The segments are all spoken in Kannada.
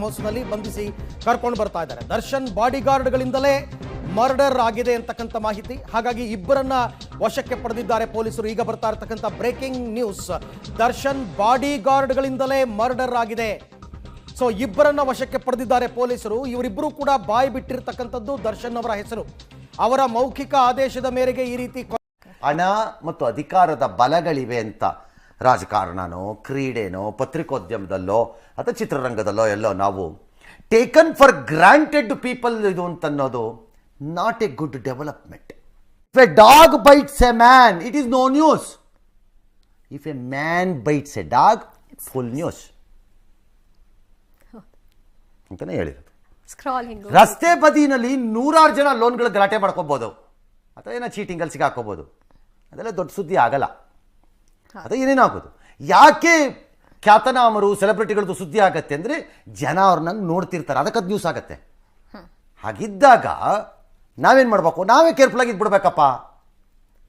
ಹೌಸ್ನಲ್ಲಿ ಬಂಧಿಸಿ ಕರ್ಕೊಂಡು ಬರ್ತಾ ಇದ್ದಾರೆ. ದರ್ಶನ್ ಬಾಡಿಗಾರ್ಡ್ಗಳಿಂದಲೇ ಮರ್ಡರ್ ಆಗಿದೆ ಅಂತಕ್ಕಂಥ ಮಾಹಿತಿ. ಹಾಗಾಗಿ ಇಬ್ಬರನ್ನ ವಶಕ್ಕೆ ಪಡೆದಿದ್ದಾರೆ ಪೊಲೀಸರು. ಈಗ ಬರ್ತಾ ಇರತಕ್ಕಂಥ ಬ್ರೇಕಿಂಗ್ ನ್ಯೂಸ್. ದರ್ಶನ್ ಬಾಡಿಗಾರ್ಡ್ಗಳಿಂದಲೇ ಮರ್ಡರ್ ಆಗಿದೆ. ಸೊ, ಇಬ್ಬರನ್ನ ವಶಕ್ಕೆ ಪಡೆದಿದ್ದಾರೆ ಪೊಲೀಸರು. ಇವರಿಬ್ಬರು ಕೂಡ ಬಾಯಿ ಬಿಟ್ಟಿರ್ತಕ್ಕಂಥದ್ದು ದರ್ಶನ್ ಅವರ ಹೆಸರು. ಅವರ ಮೌಖಿಕ ಆದೇಶದ ಮೇರೆಗೆ ಈ ರೀತಿ ಹಣ ಮತ್ತು ಅಧಿಕಾರದ ಬಲಗಳಿವೆ ಅಂತ ರಾಜಕಾರಣನೋ ಕ್ರೀಡೆನೋ ಪತ್ರಿಕೋದ್ಯಮದಲ್ಲೋ ಅಥವಾ ಚಿತ್ರರಂಗದಲ್ಲೋ ಎಲ್ಲೋ ನಾವು ಟೇಕನ್ ಫಾರ್ ಗ್ರಾಂಟೆಡ್ ಪೀಪಲ್ ಇದು ಅಂತ ಅನ್ನೋದು not a good development if a dog bites a man it is no news if a man bites a dog full news ಅಂತಲೇ ಹೇಳಿರೋದು. ರಸ್ತೆ ಬದಿನಲ್ಲಿ ನೂರಾರು ಜನ ಲೋನ್ಗಳು ಗಲಾಟೆ ಮಾಡ್ಕೋಬೋದು. ಅಥವಾ ಏನೋ ಚೀಟಿಂಗಲ್ಲಿ ಸಿಗಾಕೋಬೋದು. ಅದೆಲ್ಲ ದೊಡ್ಡ ಸುದ್ದಿ ಆಗಲ್ಲ. ಅದು ಏನೇನಾಗೋದು? ಯಾಕೆ ಖ್ಯಾತನಾಮರು ಸೆಲೆಬ್ರಿಟಿಗಳದ್ದು ಸುದ್ದಿ ಆಗತ್ತೆ ಅಂದರೆ ಜನ ಅವ್ರನ್ನ ನೋಡ್ತಿರ್ತಾರೆ. ಅದಕ್ಕದು ನ್ಯೂಸ್ ಆಗತ್ತೆ. ಹಾಗಿದ್ದಾಗ ನಾವೇನು ಮಾಡ್ಬೇಕು? ನಾವೇ ಕೇರ್ಫುಲ್ ಆಗಿ ಇದ್ಬಿಡ್ಬೇಕಪ್ಪ.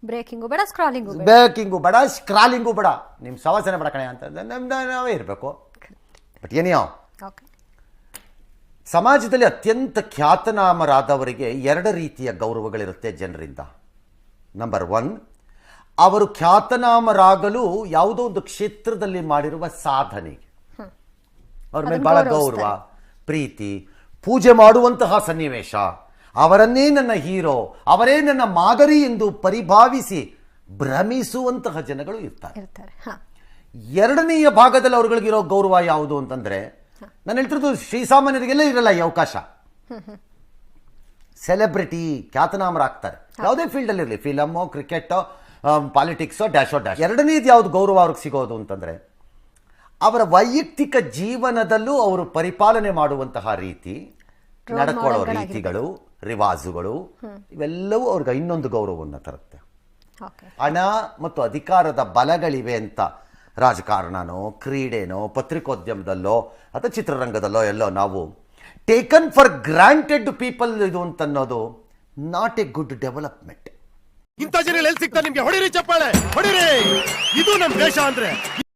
ಬ್ರೇಕಿಂಗು ಬೇಡ ಸ್ಕ್ರಾಲಿಂಗು ಬ್ರೇಕಿಂಗು ಬೇಡ ಸ್ಕ್ರಾಲಿಂಗು ಬೇಡ. ನಿಮ್ಮ ಸವಾಸನೆ ಬೇಡ ಕಣೆ ಅಂತ. ನಾವೇ ಇರಬೇಕು. ಬಟ್ ಏನಿಯಾವ್ ಸಮಾಜದಲ್ಲಿ ಅತ್ಯಂತ ಖ್ಯಾತನಾಮರಾದವರಿಗೆ ಎರಡು ರೀತಿಯ ಗೌರವಗಳಿರುತ್ತೆ ಜನರಿಂದ. ನಂಬರ್ ಒನ್ ಅವರು ಖ್ಯಾತನಾಮರಾಗಲು ಯಾವುದೋ ಒಂದು ಕ್ಷೇತ್ರದಲ್ಲಿ ಮಾಡಿರುವ ಸಾಧನೆಗೆ ಅವ್ರ ಮೇಲೆ ಬಹಳ. ಗೌರವ ಪ್ರೀತಿ ಪೂಜೆ ಮಾಡುವಂತಹ ಸನ್ನಿವೇಶ. ಅವರನ್ನೇ ನನ್ನ ಹೀರೋ ಅವರೇ ನನ್ನ ಮಾದರಿ ಎಂದು ಪರಿಭಾವಿಸಿ ಭ್ರಮಿಸುವಂತಹ ಜನಗಳು ಇರ್ತಾರೆ. ಎರಡನೆಯ ಭಾಗದಲ್ಲಿ ಅವ್ರಗಳಿಗಿರೋ ಗೌರವ ಯಾವುದು ಅಂತಂದ್ರೆ ನಾನು ಹೇಳ್ತಿರೋದು ಶ್ರೀಸಾಮಾನ್ಯರಿಗೆಲ್ಲ ಇರಲ್ಲ ಈ ಅವಕಾಶ. ಸೆಲೆಬ್ರಿಟಿ ಖ್ಯಾತನಾಮರಾಗ್ತಾರೆ. ಯಾವುದೇ ಫೀಲ್ಡಲ್ಲಿ ಇರಲಿ ಫಿಲಮು ಕ್ರಿಕೆಟ್ ಪಾಲಿಟಿಕ್ಸೋ ಡ್ಯಾಶೋ ಡ್ಯಾಶ್ ಎರಡನೇದು ಯಾವುದು ಗೌರವ ಅವ್ರಿಗೆ ಸಿಗೋದು ಅಂತಂದರೆ ಅವರ ವೈಯಕ್ತಿಕ ಜೀವನದಲ್ಲೂ ಅವರು ಪರಿಪಾಲನೆ ಮಾಡುವಂತಹ ರೀತಿ ನಡ್ಕೊಳ್ಳೋ ರೀತಿಗಳು ರಿವಾಜುಗಳು ಇವೆಲ್ಲವೂ ಅವ್ರಿಗೆ ಇನ್ನೊಂದು ಗೌರವವನ್ನು ತರುತ್ತೆ. ಓಕೆ. ಹಣ ಮತ್ತು ಅಧಿಕಾರದ ಬಲಗಳಿವೆ ಅಂತ ರಾಜಕಾರಣನೋ ಕ್ರೀಡೆನೋ ಪತ್ರಿಕೋದ್ಯಮದಲ್ಲೋ ಅಥವಾ ಚಿತ್ರರಂಗದಲ್ಲೋ ಎಲ್ಲೋ ನಾವು ಟೇಕನ್ ಫಾರ್ ಗ್ರಾಂಟೆಡ್ ಪೀಪಲ್ ಇದು ಅಂತ ಅನ್ನೋದು ನಾಟ್ ಎ ಗುಡ್ ಡೆವಲಪ್ಮೆಂಟ್ ಜನ ನಿಮ್ಗೆ ಹೊಡಿರಿ ಚಪ್ಪಾಳೆ ಹೊಡಿರಿ. ಇದು ನಮ್ ದೇಶ ಅಂದ್ರೆ